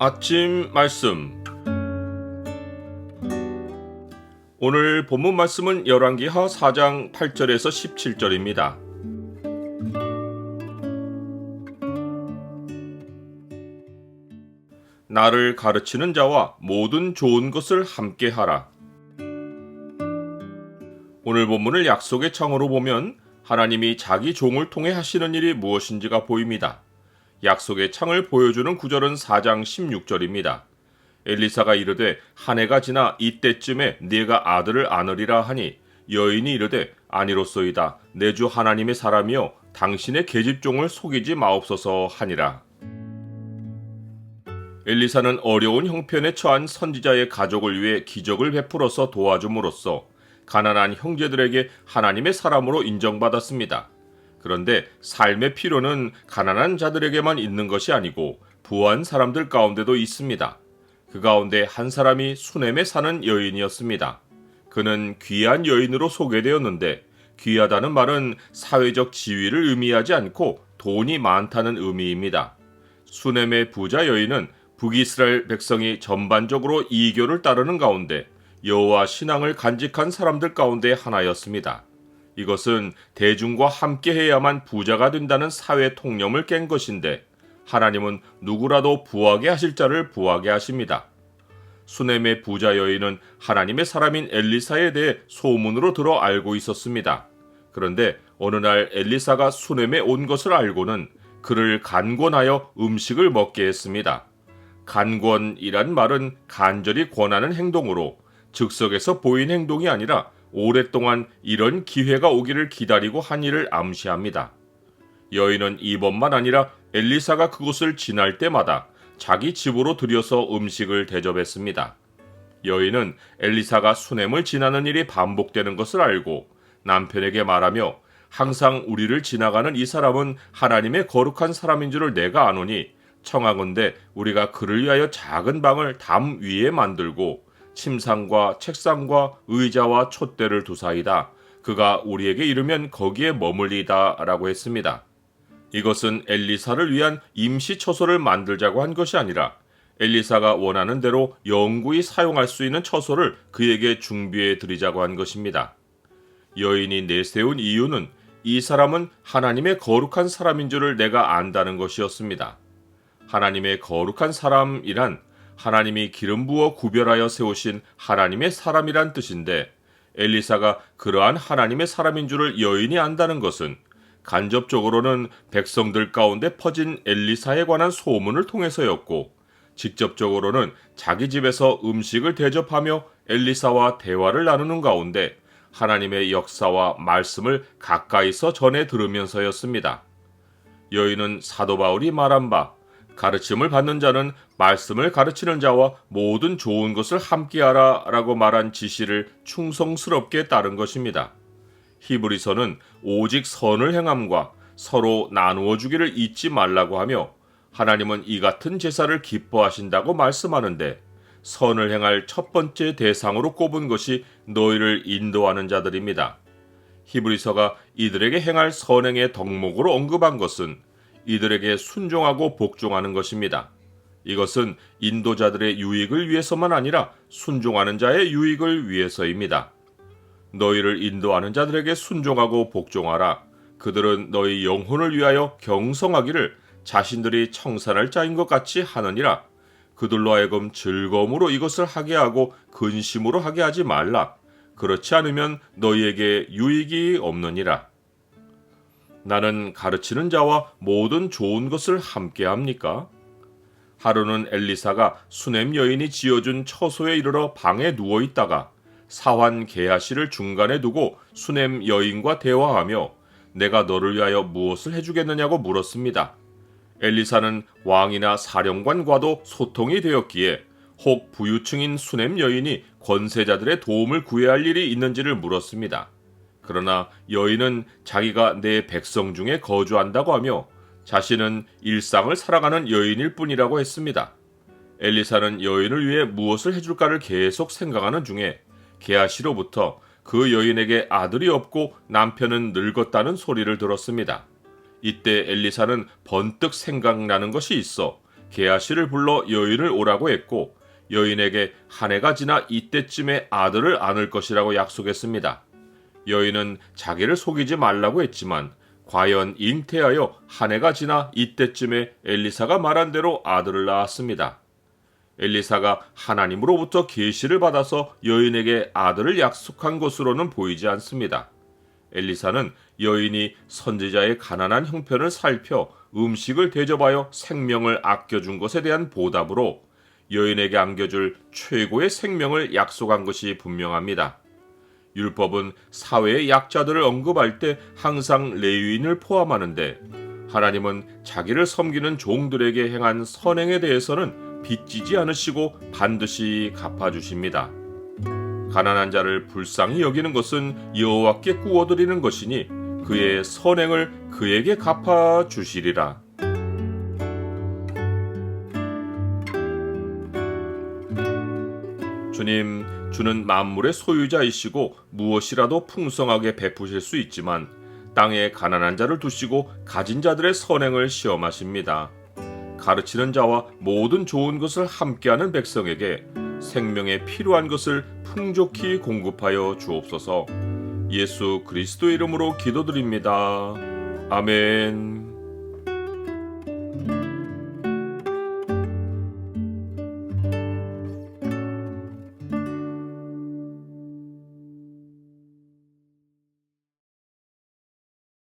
아침 말씀 오늘 본문 말씀은 열왕기하 4장 8절에서 17절입니다. 나를 가르치는 자와 모든 좋은 것을 함께 하라. 오늘 본문을 약속의 창으로 보면 하나님이 자기 종을 통해 하시는 일이 무엇인지가 보입니다. 약속의 창을 보여주는 구절은 4장 16절입니다. 엘리사가 이르되 한 해가 지나 이때쯤에 네가 아들을 안으리라 하니 여인이 이르되 아니로소이다 내 주 하나님의 사람이여 당신의 계집종을 속이지 마옵소서 하니라. 엘리사는 어려운 형편에 처한 선지자의 가족을 위해 기적을 베풀어서 도와줌으로써 가난한 형제들에게 하나님의 사람으로 인정받았습니다. 그런데 삶의 필요는 가난한 자들에게만 있는 것이 아니고 부한 사람들 가운데도 있습니다. 그 가운데 한 사람이 수넴에 사는 여인이었습니다. 그는 귀한 여인으로 소개되었는데 귀하다는 말은 사회적 지위를 의미하지 않고 돈이 많다는 의미입니다. 수넴의 부자 여인은 북이스라엘 백성이 전반적으로 이교를 따르는 가운데 여호와 신앙을 간직한 사람들 가운데 하나였습니다. 이것은 대중과 함께 해야만 부자가 된다는 사회 통념을 깬 것인데 하나님은 누구라도 부하게 하실 자를 부하게 하십니다. 수넴의 부자 여인은 하나님의 사람인 엘리사에 대해 소문으로 들어 알고 있었습니다. 그런데 어느 날 엘리사가 수넴에 온 것을 알고는 그를 간권하여 음식을 먹게 했습니다. 간권이란 말은 간절히 권하는 행동으로 즉석에서 보인 행동이 아니라 오랫동안 이런 기회가 오기를 기다리고 한 일을 암시합니다. 여인은 이번만 아니라 엘리사가 그곳을 지날 때마다 자기 집으로 들여서 음식을 대접했습니다. 여인은 엘리사가 수넴을 지나는 일이 반복되는 것을 알고 남편에게 말하며 항상 우리를 지나가는 이 사람은 하나님의 거룩한 사람인 줄을 내가 아노니 청하건대 우리가 그를 위하여 작은 방을 담 위에 만들고 침상과 책상과 의자와 촛대를 두사이다. 그가 우리에게 이르면 거기에 머물리다 라고 했습니다. 이것은 엘리사를 위한 임시 처소를 만들자고 한 것이 아니라 엘리사가 원하는 대로 영구히 사용할 수 있는 처소를 그에게 준비해 드리자고 한 것입니다. 여인이 내세운 이유는 이 사람은 하나님의 거룩한 사람인 줄을 내가 안다는 것이었습니다. 하나님의 거룩한 사람이란 하나님이 기름 부어 구별하여 세우신 하나님의 사람이란 뜻인데 엘리사가 그러한 하나님의 사람인 줄을 여인이 안다는 것은 간접적으로는 백성들 가운데 퍼진 엘리사에 관한 소문을 통해서였고 직접적으로는 자기 집에서 음식을 대접하며 엘리사와 대화를 나누는 가운데 하나님의 역사와 말씀을 가까이서 전해 들으면서였습니다. 여인은 사도 바울이 말한 바 가르침을 받는 자는 말씀을 가르치는 자와 모든 좋은 것을 함께하라 라고 말한 지시를 충성스럽게 따른 것입니다. 히브리서는 오직 선을 행함과 서로 나누어 주기를 잊지 말라고 하며 하나님은 이 같은 제사를 기뻐하신다고 말씀하는데 선을 행할 첫 번째 대상으로 꼽은 것이 너희를 인도하는 자들입니다. 히브리서가 이들에게 행할 선행의 덕목으로 언급한 것은 이들에게 순종하고 복종하는 것입니다. 이것은 인도자들의 유익을 위해서만 아니라 순종하는 자의 유익을 위해서입니다. 너희를 인도하는 자들에게 순종하고 복종하라. 그들은 너희 영혼을 위하여 경성하기를 자신들이 청산할 자인 것 같이 하느니라. 그들로 하여금 즐거움으로 이것을 하게 하고 근심으로 하게 하지 말라. 그렇지 않으면 너희에게 유익이 없느니라. 나는 가르치는 자와 모든 좋은 것을 함께 합니까? 하루는 엘리사가 수넴 여인이 지어준 처소에 이르러 방에 누워 있다가 사환 게하시를 중간에 두고 수넴 여인과 대화하며 내가 너를 위하여 무엇을 해주겠느냐고 물었습니다. 엘리사는 왕이나 사령관과도 소통이 되었기에 혹 부유층인 수넴 여인이 권세자들의 도움을 구해야 할 일이 있는지를 물었습니다. 그러나 여인은 자기가 내 백성 중에 거주한다고 하며 자신은 일상을 살아가는 여인일 뿐이라고 했습니다. 엘리사는 여인을 위해 무엇을 해줄까를 계속 생각하는 중에 게하시로부터 그 여인에게 아들이 없고 남편은 늙었다는 소리를 들었습니다. 이때 엘리사는 번뜩 생각나는 것이 있어 게하시를 불러 여인을 오라고 했고 여인에게 한 해가 지나 이때쯤에 아들을 안을 것이라고 약속했습니다. 여인은 자기를 속이지 말라고 했지만 과연 잉태하여 한 해가 지나 이때쯤에 엘리사가 말한 대로 아들을 낳았습니다. 엘리사가 하나님으로부터 계시를 받아서 여인에게 아들을 약속한 것으로는 보이지 않습니다. 엘리사는 여인이 선지자의 가난한 형편을 살펴 음식을 대접하여 생명을 아껴준 것에 대한 보답으로 여인에게 안겨줄 최고의 생명을 약속한 것이 분명합니다. 율법은 사회의 약자들을 언급할 때 항상 레위인을 포함하는데 하나님은 자기를 섬기는 종들에게 행한 선행에 대해서는 빚지지 않으시고 반드시 갚아주십니다. 가난한 자를 불쌍히 여기는 것은 여호와께 구워드리는 것이니 그의 선행을 그에게 갚아 주시리라. 주님, 주는 만물의 소유자이시고 무엇이라도 풍성하게 베푸실 수 있지만 땅에 가난한 자를 두시고 가진 자들의 선행을 시험하십니다. 가르치는 자와 모든 좋은 것을 함께하는 백성에게 생명에 필요한 것을 풍족히 공급하여 주옵소서. 예수 그리스도 이름으로 기도드립니다. 아멘.